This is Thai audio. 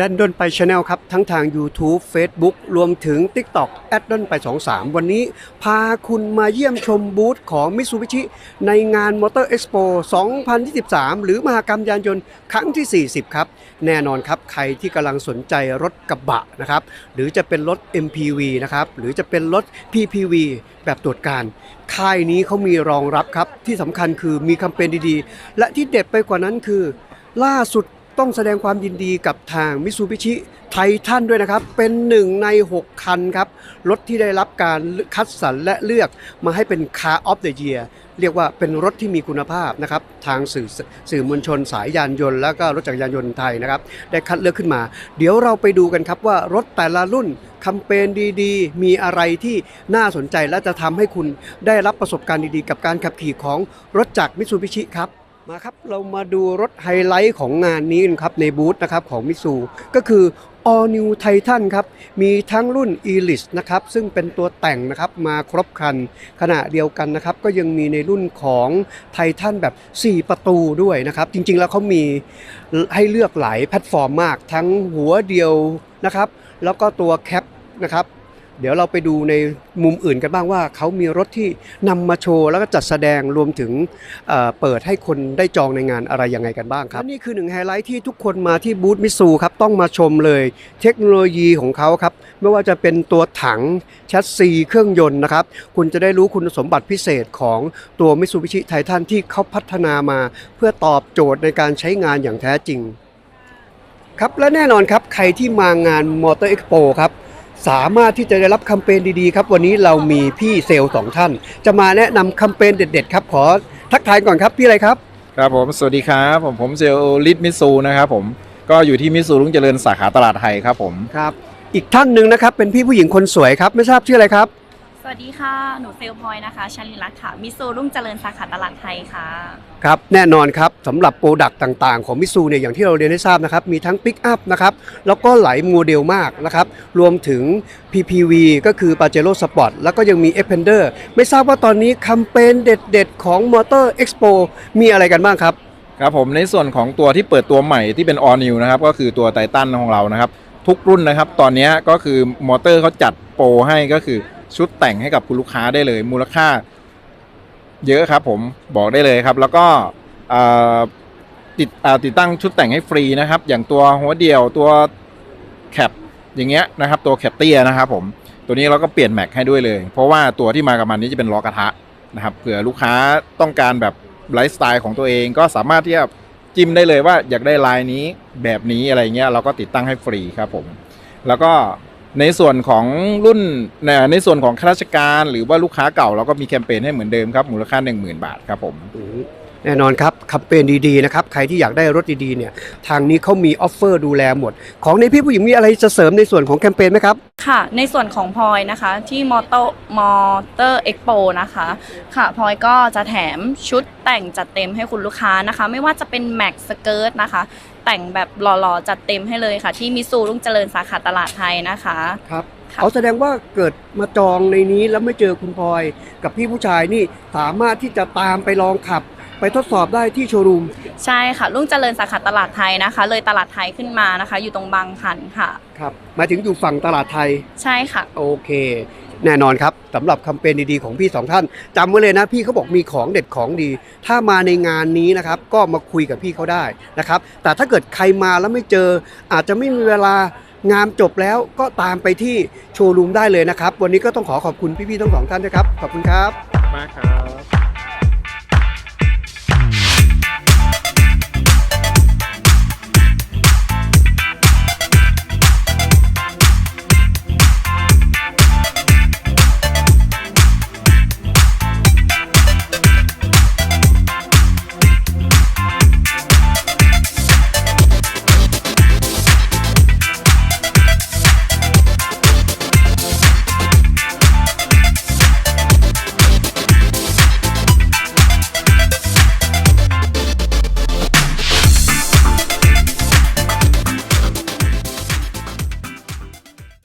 ดันดนไปช anel ครับ ทั้งทาง YouTube Facebook รวมถึง TikTok แอดดนไป 23 วันนี้ พาคุณมาเยี่ยมชมบูธของ Mitsubishi ในงาน Motor Expo 2023 หรือมหกรรมยานยนต์ครั้งที่ 40 ครับ แน่นอนครับ ใครที่กำลังสนใจรถกระบะนะครับ หรือจะเป็นรถ MPV นะครับ หรือจะเป็นรถ PPV แบบตรวจการ ค่ายนี้เขามีรองรับครับ ที่สำคัญคือมีแคมเปญดีๆ และที่เด็ดไปกว่านั้นคือ ล่าสุด ต้องแสดงความยินดีกับทางมิ t ซูบิชิไททันด้วยนะครับ เป็นหนึ่งใน 6 คันครับ รถที่ได้รับการคัดสรรและเลือกมาให้เป็น Car of the Year เรียกว่าเป็นรถที่มีคุณภาพนะครับ ทางสื่อสื่อมวลชนสายยานยนต์ แล้วก็รถจักรยานยนต์ไทยนะครับ ได้คัดเลือกขึ้นมา เดี๋ยวเราไปดูกันครับว่ารถแต่ละรุ่นคมเปญดีๆ มีอะไรที่น่าสนใจและจะทำให้คุณได้รับประสบการณ์ดีๆ กับการขับขี่ของรถจากมิ t ซูบิชิครับ มาครับ เรามาดูรถไฮไลท์ของงานนี้กันครับ ในบูธนะครับของมิซูก็คือ All New Titan ครับ มีทั้งรุ่น e l i s นะครับ ซึ่งเป็นตัวแต่งนะครับมาครบคัน ขณะเดียวกันนะครับ ก็ยังมีในรุ่นของไททันแบบ 4 ประตูด้วยนะครับ จริงๆแล้วเขามีให้เลือกหลายแพลตฟอร์มมาก ทั้งหัวเดียวนะครับ แล้วก็ตัวแคปนะครับ เดี๋ยวเราไปดูในมุมอื่นกันบ้างว่าเขามีรถที่นำมาโชว์แล้วก็จัดแสดงรวมถึงเเปิดให้คนได้จองในงานอะไรยังไงกันบ้างครับนี่คือหนึ่งไฮไลท์ที่ทุกคนมาที่บูธมิซูครับต้องมาชมเลยเทคโนโลยีของเขาครับไม่ว่าจะเป็นตัวถังแชสซีเครื่องยนต์นะครับคุณจะได้รู้คุณสมบัติพิเศษของตัว Mitsubishi Titan ที่เขาพัฒนามา เพื่อตอบโจทย์ในการใช้งานอย่างแท้จริงครับและแน่นอนครับใครที่มางาน Motor Expo ครับ สามารถที่จะได้รับแคมเปญดีๆครับ วันนี้เรามีพี่เซลล์สองท่าน จะมาแนะนำแคมเปญเด็ดๆครับ ขอทักทายก่อนครับพี่อะไรครับ ครับผม สวัสดีครับ ผมผมเซลลิทมิสูนะครับผม ก็อยู่ที่มิสูรุ่งเจริญสาขาตลาดไทยครับผม ครับ อีกท่านหนึ่งนะครับ เป็นพี่ผู้หญิงคนสวยครับ ไม่ทราบชื่ออะไรครับ สวัสดีค่ะ หนูเซลลพลอยนะคะชลินรัตน์ค่ะ มิโซรุ่งเจริญสาขาตลาดไทยค่ะ ครับ แน่นอนครับสำหรับโปรดักต์ต่างๆ ของมิซูเนี่ยอย่างที่เราเรียนให้ทราบนะครับ มีทั้งปิกอัพนะครับ แล้วก็หลายโมเดลมากนะครับ รวมถึง PPV ก็คือ Pajero Sport แล้วก็ยังมี e p e n d e r ไม่ทราบว่าตอนนี้แคมเปญเด็ดๆ ของ Motor Expo มีอะไรกันบ้างครับ ครับผมในส่วนของตัวที่เปิดตัวใหม่ที่เป็น All New นะครับก็คือตัวไททันของเรานะครับ ทุกรุ่นนะครับ ตอนนี้ก็คือมอเตอร์เขาจัดโปรให้ก็คือ ชุดแต่งให้กับคุณลูกค้าได้เลย มูลค่า เยอะครับ ผมบอกได้เลยครับ แล้วก็ติดติดตั้งชุดแต่งให้ฟรีนะครับ อย่างตัวหัวเดียวตัวแคปอย่างเงี้ยนะครับ ตัวแคปเตียนะครับ ผมตัวนี้เราก็เปลี่ยนแม็กให้ด้วยเลย เพราะว่าตัวที่มากับมันนี้จะเป็นล้อกระทะนะครับเผื่อลูกค้าต้องการแบบไลฟ์สไตล์ของตัวเองก็สามารถที่จะจิ้มได้เลยว่าอยากได้ลายนี้แบบนี้อะไรเงี้ยเราก็ติดตั้งให้ฟรีครับผม แล้วก็ ในส่วนของรุ่นในส่วนของข้าราชการ หรือว่าลูกค้าเก่าเราก็มีแคมเปญให้เหมือนเดิมครับมูลค่า 10,000 บาทครับผม แน่นอนครับแคมเปญดีๆนะครับใครที่อยากได้รถดีๆเนี่ยทางนี้เขามีออฟเฟอร์ดูแลหมด ของในพี่ผู้หญิงมีอะไรจะเสริมในส่วนของแคมเปญไหมครับ ค่ะ ในส่วนของพลอยนะคะที่มอเตอร์มอเตอร์เอ็กโปนะคะค่ะพลอยก็จะแถมชุดแต่งจัดเต็มให้คุณลูกค้านะคะ ไม่ว่าจะเป็นแม็กสเกิร์ตนะคะ แต่งแบบหล่อๆ จัดเต็มให้เลยค่ะ ที่มิซูรุ่งเจริญสาขาตลาดไทยนะคะครับค่ะเขาแสดงว่าเกิดมาจองในนี้แล้วไม่เจอคุณพลอยกับพี่ผู้ชายนี่สามารถที่จะตามไปลองขับ ไปทดสอบได้ที่โชว์รูม ใช่ค่ะรุ่งเจริญสาขาตลาดไทยนะคะ เลยตลาดไทยขึ้นมานะคะ อยู่ตรงบางขันค่ะ ครับหมายถึงอยู่ฝั่งตลาดไทย ใช่ค่ะ โอเค แน่นอนครับสำหรับแคมเปญดีๆของพี่สองท่านจำไว้เลยนะพี่เขาบอกมีของเด็ดของดี ถ้ามาในงานนี้นะครับ ก็มาคุยกับพี่เขาได้นะครับ แต่ถ้าเกิดใครมาแล้วไม่เจอ อาจจะไม่มีเวลางานจบแล้วก็ตามไปที่โชว์รูมได้เลยนะครับ วันนี้ก็ต้องขอขอบคุณพี่ๆทั้งสองท่านนะครับ ขอบคุณครับ มากครับ